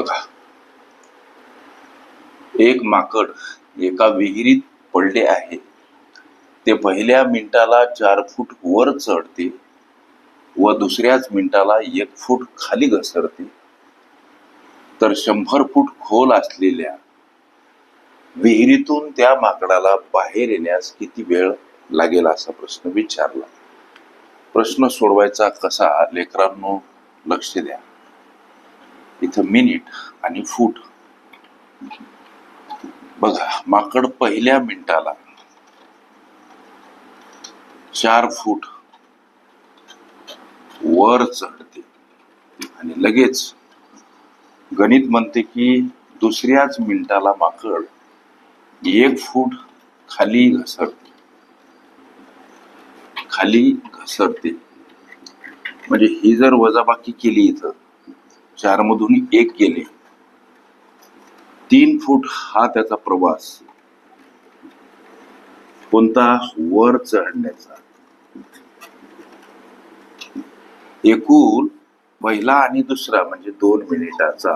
बघा. एक माकड एका विहिरीत पडले आहे. ते पहिल्या मिनिटाला चार फूट वर चढते व दुसऱ्याच मिनिटाला एक फूट खाली घसरते. तर शंभर फूट खोल असलेल्या विहिरीतून त्या माकडाला बाहेर येण्यास किती वेळ लागेल असा प्रश्न विचारला. प्रश्न सोडवायचा कसा? लेकरांनो लक्ष द्या. इथं मिनिट आणि फूट बघा माकड पहिल्या मिनिटाला चार फूट वर चढते. आणि लगेच गणित म्हणते की दुसऱ्याच मिनिटाला माकड एक फूट खाली घसरते. खाली घसरते. म्हणजे ही जर वजाबाकी केली इथं चार मधून एक गेले. तीन फूट हा त्याचा प्रवास. कोणता? वर चढण्याचा. एकूण पहिला आणि दुसरा म्हणजे दोन मिनिटाचा.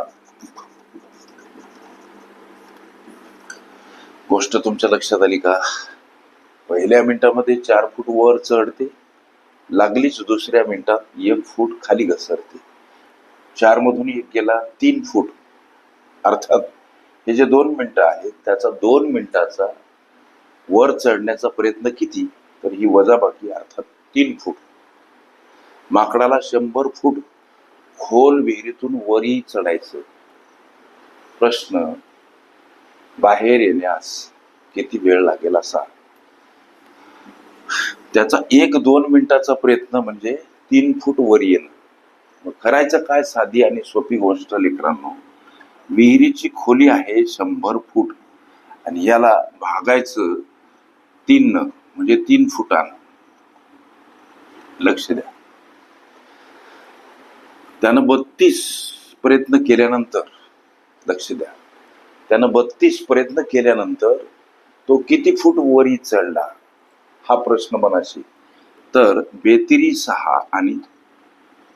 गोष्ट तुमच्या लक्षात आली का? पहिल्या मिनिटामध्ये चार फूट वर चढते लागलीच दुसऱ्या मिनिटात एक फूट खाली घसरते. चार मधून एक गेला तीन फूट. अर्थात हे जे दोन मिनिटं आहेत त्याचा दोन मिनिटाचा वर चढण्याचा प्रयत्न किती? तर ही वजाबाकी अर्थात तीन फूट. माकडाला शंभर फूट खोल विहिरीतून वरी चढायचं. प्रश्न बाहेर येण्यास किती वेळ लागेल असा? त्याचा एक दोन मिनिटाचा प्रयत्न म्हणजे तीन फूट वर येणं. मग करायचं काय साधी आणि सोपी गोष्ट लेकरांनो विहिरीची खोली आहे शंभर फूट आणि याला भागायचं तीन म्हणजे तीन फुटानं. लक्ष द्या. त्यानं बत्तीस प्रयत्न केल्यानंतर लक्ष द्या. त्यानं बत्तीस प्रयत्न केल्यानंतर तो किती फूट वरी चढला हा प्रश्न मनाशी. तर बेतिरी सहा आणि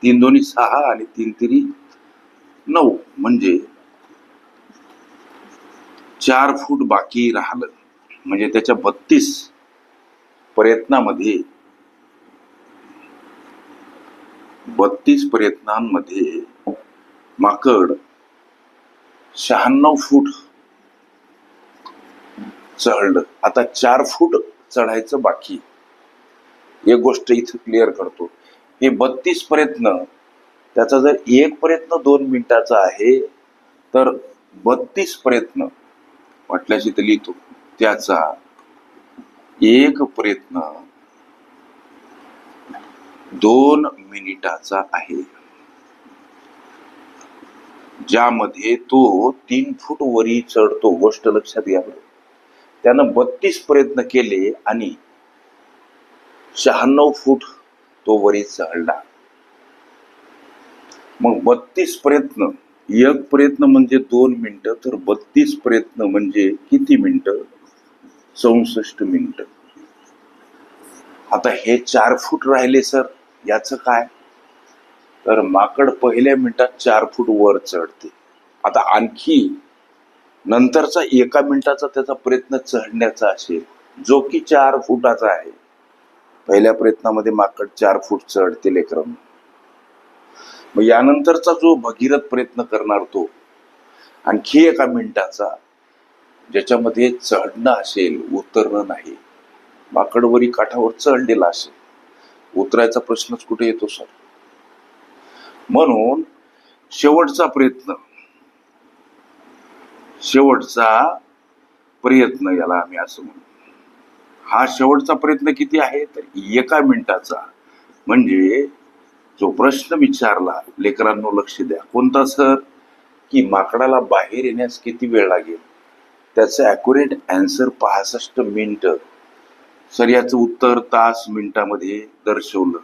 तीन दोन्ही सहा आणि तीन तिरी नऊ. म्हणजे चार फूट बाकी राहिलं. म्हणजे त्याच्या बत्तीस प्रयत्नामध्ये बत्तीस प्रयत्नांमध्ये माकड शहाण्णव फूट चढलं. आता चार फूट चढायचं बाकी. एक गोष्ट इथं क्लिअर करतो. हे बत्तीस प्रयत्न त्याचा जर एक प्रयत्न दोन मिनिटाचा आहे तर बत्तीस प्रयत्न वाटल्याशी तर लिहितो त्याचा एक प्रयत्न दोन मिनिटाचा आहे ज्यामध्ये तो तीन फूट वरी चढतो गोष्ट लक्षात घ्या बरं. त्यानं बत्तीस प्रयत्न केले आणि शहाण्णव फूट तो वरी चढला. मग बत्तीस प्रयत्न एक प्रयत्न म्हणजे दोन मिनिटं तर बत्तीस प्रयत्न म्हणजे किती मिनिटं? चौसष्ट मिनिट. आता हे चार फूट राहिले सर. याचं काय? तर माकड पहिल्या मिनिटात चार फूट वर चढते. आता आणखी नंतरचा एका मिनिटाचा त्याचा प्रयत्न चढण्याचा असेल जो की चार फुटाचा आहे. पहिल्या प्रयत्नामध्ये माकड चार फूट चढते लेकरं. मग यानंतरचा जो भगीरथ प्रयत्न करणार तो आणखी एका मिनिटाचा ज्याच्यामध्ये चढणं असेल उतरणं नाही. माकडवरी काठावर चढलेला असेल. उतरायचा प्रश्नच कुठे येतो सर? म्हणून शेवटचा प्रयत्न शेवटचा प्रयत्न याला आम्ही असं म्हणतो. हा शेवटचा प्रयत्न किती आहे? तर एका मिनिटाचा. म्हणजे जो प्रश्न विचारला लेकरांनो लक्ष द्या. कोणता सर? की माकडाला बाहेर येण्यास किती वेळ लागेल? त्याचं ॲक्युरेट अँसर पासष्ट मिनिट. सर याचं उत्तर तास मिनिटामध्ये दर्शवलं.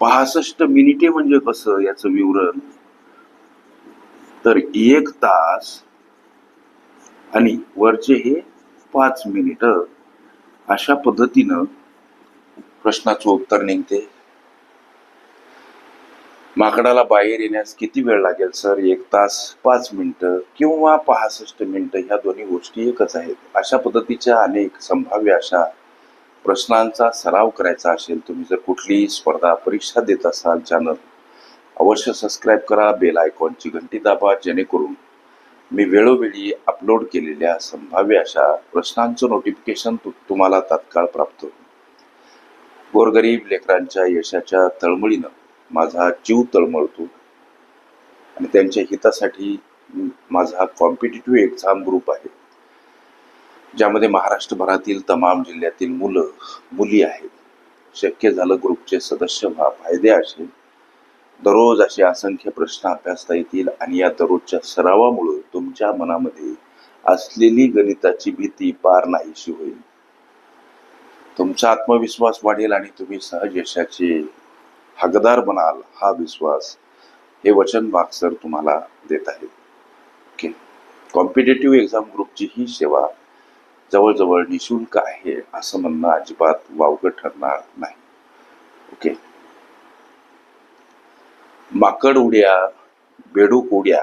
पासष्ट मिनिटे म्हणजे कसं याचं विवरण? तर एक तास आणि वरचे हे पाच मिनिट. अशा पद्धतीनं प्रश्नाचं उत्तर निघते. माकडाला बाहेर येण्यास किती वेळ लागेल सर? एक तास पाच मिनिटं किंवा पासष्ट मिनिटं? ह्या दोन्ही गोष्टी एकच आहेत. अशा पद्धतीच्या अनेक संभाव्य अशा प्रश्नांचा सराव करायचा असेल तुम्ही जर कुठलीही स्पर्धा परीक्षा देत असाल चॅनल अवश्य सबस्क्राईब करा बेल आयकॉनची घंटी दाबा जेणेकरून मी वेळोवेळी अपलोड केलेल्या संभाव्य अशा प्रश्नांचं नोटिफिकेशन तुम्हाला तात्काळ प्राप्त गोरगरीब लेकरांच्या यशाच्या तळमळीनं माझा जीव तळमळतो आणि त्यांच्या हितासाठी माझा कॉम्पिटेटिव्ह एक्झाम ग्रुप आहे. ज्यामध्ये महाराष्ट्रभरातील तमाम जिल्ह्यातील मुलं मुली आहेत. शक्य झालं ग्रुपचे सदस्य व्हा फायदे असे. दररोज असे असंख्य प्रश्न अभ्यासता येतील आणि या दररोजच्या सरावामुळं तुमच्या मनामध्ये असलेली गणिताची भीती पार नाहीशी होईल. तुमचा आत्मविश्वास वाढेल आणि तुम्ही सहज यशाचे हकदार बनाल हा विश्वास हे वचन सर तुम्हाला देत आहेत ओके. कॉम्पिटेटिव्ह एक्झाम ग्रुपची ही सेवा जवळजवळ निशुल्क आहे असं म्हणणं अजिबात वावगं ठरणार नाही. ओके. माकड उड्या बेडूक उड्या